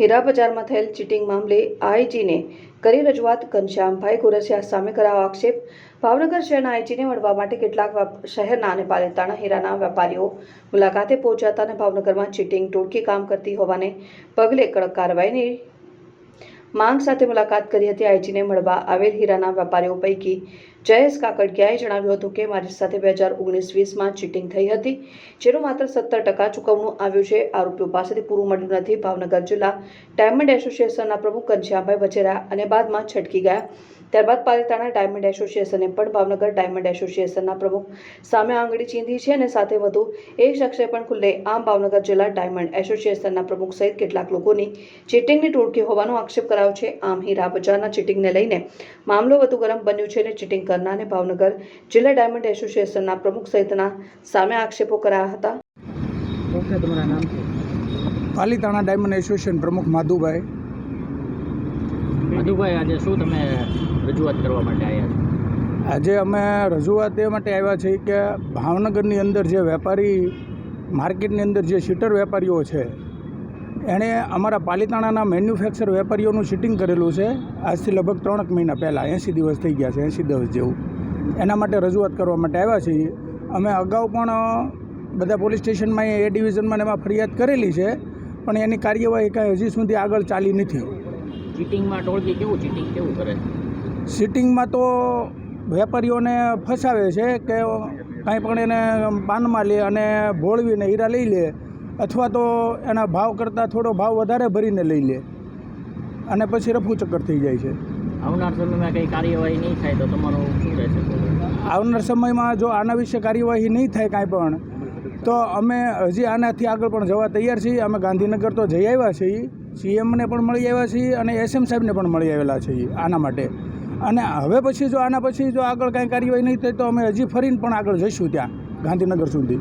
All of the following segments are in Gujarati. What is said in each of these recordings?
હીરા બજારમાં થયેલ ચીટિંગ મામલે આઈજીને કરી રજૂઆત, ઘનશ્યામભાઈ ગોરસિયા સામે કરાયો આક્ષેપ. ભાવનગર શહેરના આઈજીને મળવા માટે કેટલાક શહેરના અને પાલિતાણા હીરાના વેપારીઓ મુલાકાતે પહોંચ્યા હતા અને ભાવનગરમાં ચીટિંગ ટોળકી કામ કરતી હોવાને પગલે કડક કાર્યવાહીની માંગ સાથે મુલાકાત કરી હતી. આઈજીને મળવા આવેલ હીરાના વેપારીઓ પૈકી જયેશ કાકડિયાએ જણાવ્યું હતું કે મારી સાથે બે હજાર ઓગણીસ વીસમાં ચીટિંગ થઈ હતી, જેનું માત્ર સત્તર ટકા ચૂકવણું આવ્યું છે. આરોપીઓ પાસેથી પૂરું મળ્યું નથી. ભાવનગર જિલ્લા ડાયમંડ એસોસિએશનના પ્રમુખ ઘનશ્યામભાઈ વચેરા અને બાદમાં છટકી ગયા. ત્યારબાદ પાલિતાણા ડાયમંડ એસોસિએશને પણ ભાવનગર ડાયમંડ એસોસિએશનના પ્રમુખ સામે આંગળી ચીંધી છે અને સાથે વધુ એક શખ્સે પણ ખુલ્લે આમ ભાવનગર જિલ્લા ડાયમંડ એસોસિએશનના પ્રમુખ સહિત કેટલાક લોકોની ચીટિંગની ટોળકી હોવાનો આક્ષેપ કરાયો છે. આમ હીરા બજારના ચીટિંગને લઈને મામલો વધુ ગરમ બન્યો છે અને ચીટિંગ કરનારને ભાવનગર જિલ્લા ડાયમંડ એસોસિએશનના પ્રમુખ સહિતના સામે આક્ષેપો કરાયા હતા. તમારા નામ છે પાલીતાણા ડાયમંડ એસોસિએશન પ્રમુખ માધુભાઈ. માધુભાઈ આજે શું તમે રજૂઆત કરવા માટે આવ્યા છો? આજે અમે રજૂઆત એ માટે આવ્યા છીએ કે ભાવનગરની અંદર જે વેપારી માર્કેટની અંદર જે શીટર વેપારીઓ છે એણે અમારા પાલીતાણાના મેન્યુફેક્ચર વેપારીઓનું શીટિંગ કરેલું છે. આજથી લગભગ ત્રણેક મહિના પહેલાં એંસી દિવસ થઈ ગયા છે એંસી દિવસ જેવું. એના માટે રજૂઆત કરવા માટે આવ્યા છીએ. અમે અગાઉ પણ બધા પોલીસ સ્ટેશનમાં એ ડિવિઝનમાં એમાં ફરિયાદ કરેલી છે પણ એની કાર્યવાહી કાંઈ હજી સુધી આગળ ચાલી નથી. ચીટિંગમાં ટોળકી કેવું? ચીટિંગ કેવું કરે? સિટિંગમાં તો વેપારીઓને ફસાવે છે કે કાંઈ પણ એને પાનમાં લે અને ભોળવીને હીરા લઈ લે. અથવા તો એના ભાવ કરતાં થોડો ભાવ વધારે ભરીને લઈ લે. અને પછી રફુ ચક્કર થઈ જાય છે. આવનાર સમયમાં કંઈ કાર્યવાહી નહીં થાય તો તમારું શું રહેશે? આવનાર સમયમાં જો આના વિશે કાર્યવાહી નહીં થાય કાંઈ પણ તો અમે હજી આનાથી આગળ પણ જવા તૈયાર છીએ. અમે ગાંધીનગર તો જઈ આવ્યા છીએ. સીએમને પણ મળી આવ્યા છીએ અને એસએમ સાહેબને પણ મળી આવેલા છીએ આના માટે. અને હવે પછી જો આના પછી જો આગળ કાંઈ કાર્યવાહી નહીં થાય તો અમે હજી ફરીને પણ આગળ જઈશું ત્યાં ગાંધીનગર સુધી.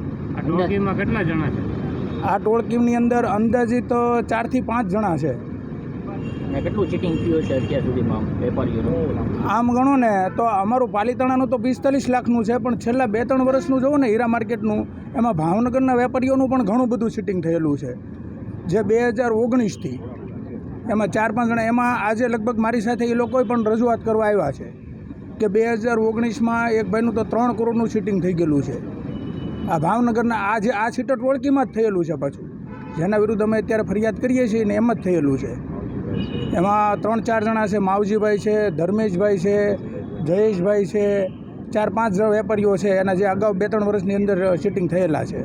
કેટલા જણા છે? આ ટોળકીની અંદર અંદાજિત ચારથી પાંચ જણા છે. કેટલું ચીટિંગ થયું છે અત્યાર સુધીમાં વેપારીઓનું? આમ ગણો ને તો અમારું પાલિતાણાનું તો પિસ્તાલીસ લાખનું છે પણ છેલ્લા બે ત્રણ વર્ષનું જોવો ને હીરા માર્કેટનું એમાં ભાવનગરના વેપારીઓનું પણ ઘણું બધું ચીટિંગ થયેલું છે. જે બે હજાર ઓગણીસથી એમાં ચાર પાંચ જણા એમાં આજે લગભગ મારી સાથે એ લોકોએ પણ રજૂઆત કરવા આવ્યા છે કે બે હજાર ઓગણીસમાં એક ભાઈનું તો ત્રણ કરોડનું ચીટિંગ થઈ ગયેલું છે. આ ભાવનગરના આ જે આ સીટર ટોળકીમાં જ થયેલું છે પાછું. જેના વિરુદ્ધ અમે અત્યારે ફરિયાદ કરીએ છીએ ને એમ જ થયેલું છે. એમાં ત્રણ ચાર જણા છે, માવજીભાઈ છે, ધર્મેશભાઈ છે, જયેશભાઈ છે, ચાર પાંચ જણ વેપારીઓ છે, એના જે અગાઉ બે ત્રણ વર્ષની અંદર સિટિંગ થયેલા છે.